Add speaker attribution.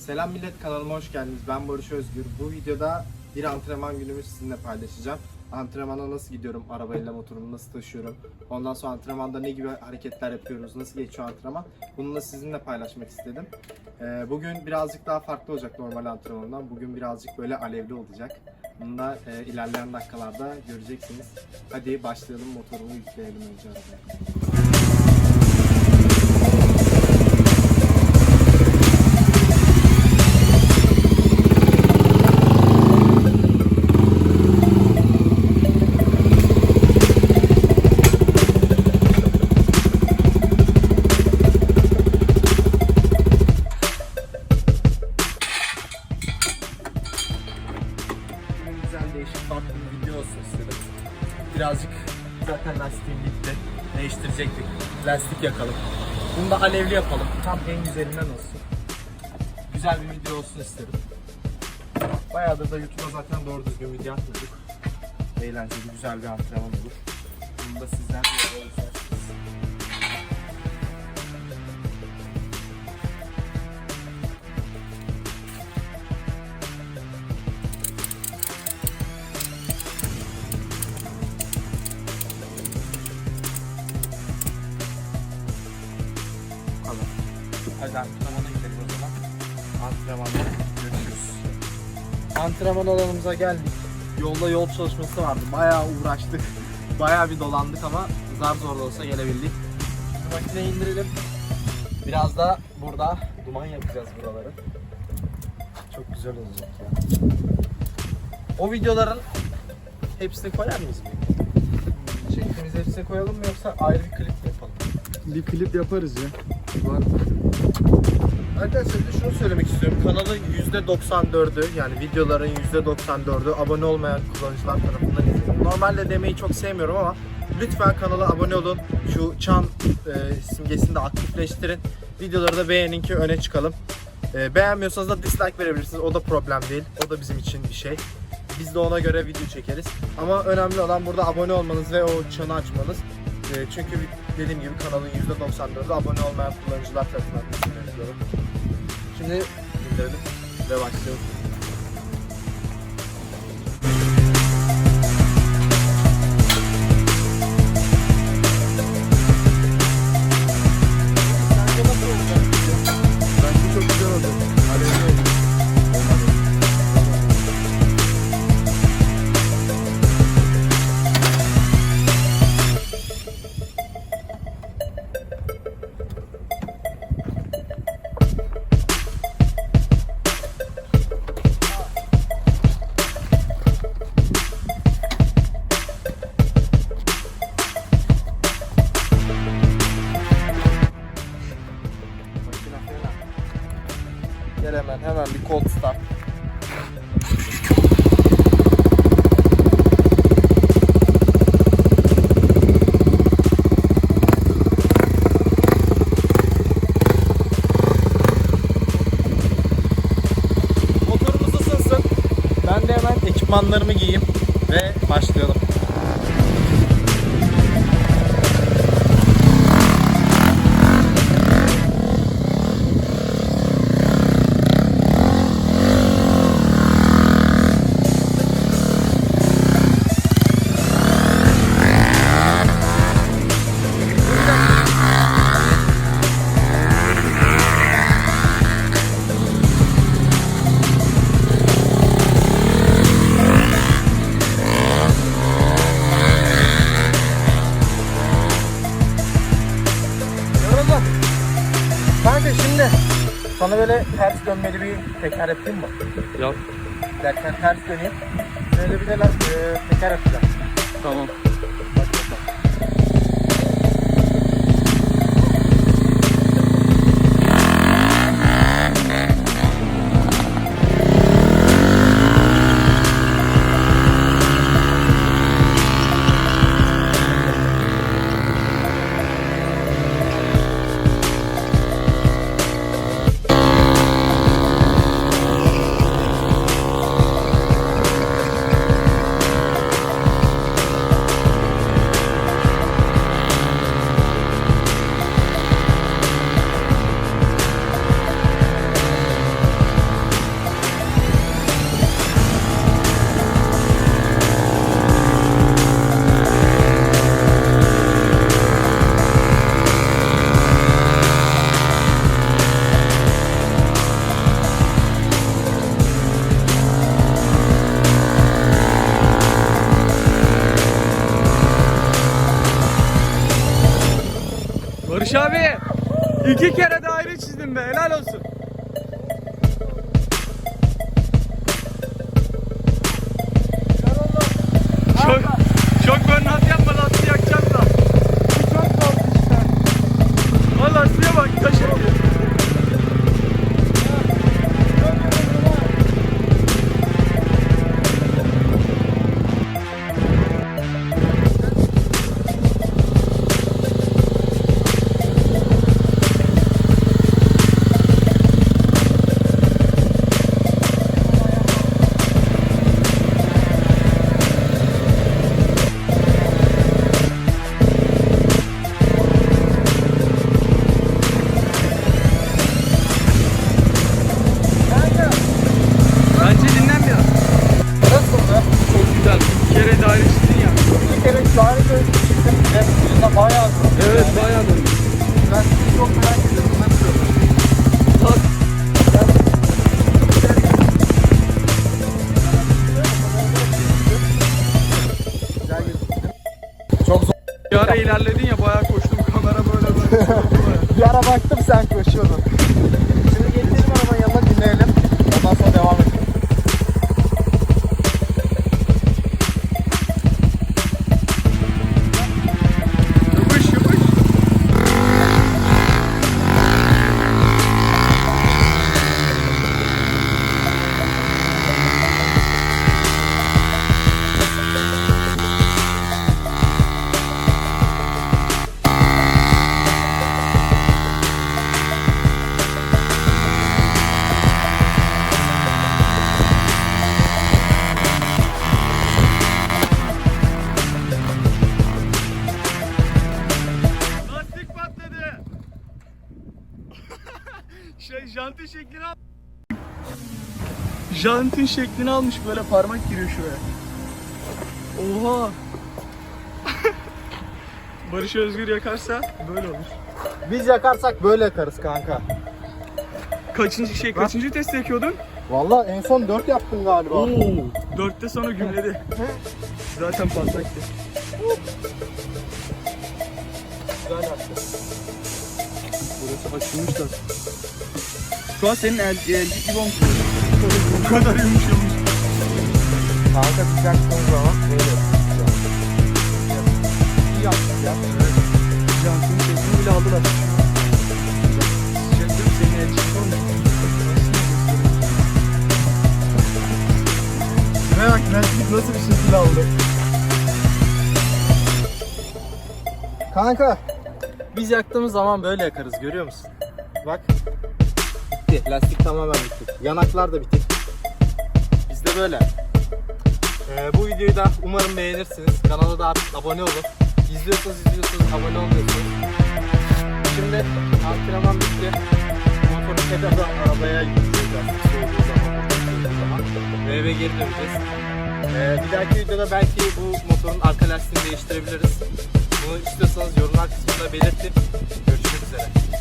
Speaker 1: Selam millet kanalıma hoş geldiniz. Ben Barış Özgür. Bu videoda bir antrenman günümü sizinle paylaşacağım. Antrenmana nasıl gidiyorum, arabayla motorumu nasıl taşıyorum, ondan sonra antrenmanda ne gibi hareketler yapıyoruz, nasıl geçiyor antrenman, bununla sizinle paylaşmak istedim. Ee, bugün birazcık daha farklı olacak normal antrenmandan. Bugün birazcık böyle alevli olacak. Bunu da e, ilerleyen dakikalarda göreceksiniz. Hadi başlayalım motorumu yükleyelim önce arabaya. Bir video olsun istedim. Birazcık zaten lastiğim bitti. Değiştirecektik. Lastik yakalım. Bunu da alevli yapalım. Tam en güzelinden olsun. Güzel bir video olsun istedim. Bayağıdır da YouTube'a zaten doğru düzgün video atmadık. Eğlenceli, güzel bir antrenman olur. Bunu da sizler de Hadi antrenmana gidelim o zaman. Antrenmanda görüşürüz. Antrenman alanımıza geldik. Yolda yol çalışması vardı. Bayağı uğraştık. Bayağı bir dolandık ama zar zor da olsa gelebildik. Şu makineyi indirelim. Biraz da burada duman yapacağız buraları. Çok güzel olacak ya. O videoların hepsini koyar mıyız? bir? Çektiğimiz hepsini koyalım mı yoksa ayrı bir klip mi yapalım?
Speaker 2: Bir klip yaparız ya. Var.
Speaker 1: Arkadaşlar bir şunu söylemek istiyorum. Kanalın %94'ü yani videoların %94'ü abone olmayan kullanıcılar tarafından izleniyor. Normalde demeyi çok sevmiyorum ama lütfen kanala abone olun. Şu çan e, simgesini de aktifleştirin. Videoları da beğenin ki öne çıkalım. E, beğenmiyorsanız da dislike verebilirsiniz. O da problem değil. O da bizim için bir şey. Biz de ona göre video çekeriz. Ama önemli olan burada abone olmanız ve o çanı açmanız. E, çünkü dediğim gibi kanalın %94'ü abone olmayan kullanıcılar tarafından izleniyor. Şimdi indirelim ve başlayalım. Ekipmanlarımı giyeyim Kanka şimdi sana böyle ters dönmeli bir teker yapayım mı?
Speaker 2: Yap.
Speaker 1: Derken ters döneyim. Böyle bir de lan, e, teker yapacağım.
Speaker 2: Tamam. Barış abi iki kere daire çizdim be helal olsun. Çok, ara ilerledin ya bayağı koştum kamera böyle böyle.
Speaker 1: Bir ara baktım sen koşuyordun.
Speaker 2: Şeklini al. Jantin şeklini almış böyle parmak giriyor şuraya. Oha. Barış Özgür yakarsa böyle olur.
Speaker 1: Biz yakarsak böyle yakarız kanka.
Speaker 2: Kaçıncı şey kaçıncı test yakıyordun?
Speaker 1: Valla en son 4 yaptın galiba.
Speaker 2: Oo. Dörtte sonra gümledi. Zaten patlaktı.
Speaker 1: Güzel yaptın.
Speaker 2: Burası açılmış da. Şu an senin el, elcik gibi olmuş. Bu kadar yumuşamış.
Speaker 1: Kanka yaktığımız zaman böyle yaptık ya.
Speaker 2: Jantin şeklini bile aldılar. Sıcaklık senin elcik olmuş.
Speaker 1: Şuraya bak nasıl bir şekil aldı. Kanka biz yaktığımız zaman böyle yakarız görüyor musun? Bak. Bitti. Lastik tamamen bitti. Yanaklar da bitti. Bizde böyle. Ee, bu videoyu da umarım beğenirsiniz. Kanala da abone olun. İzliyorsanız izliyorsunuz, abone olmuyorsunuz. Şimdi antrenman bitti. Motoru tekrardan arabaya yükleyeceğiz. Soğuduğu zaman. Ve eve geri döneceğiz. Ee, bir dahaki videoda belki bu motorun arka lastiğini değiştirebiliriz. Bunu istiyorsanız yorumlar kısmında belirtin. Görüşmek üzere.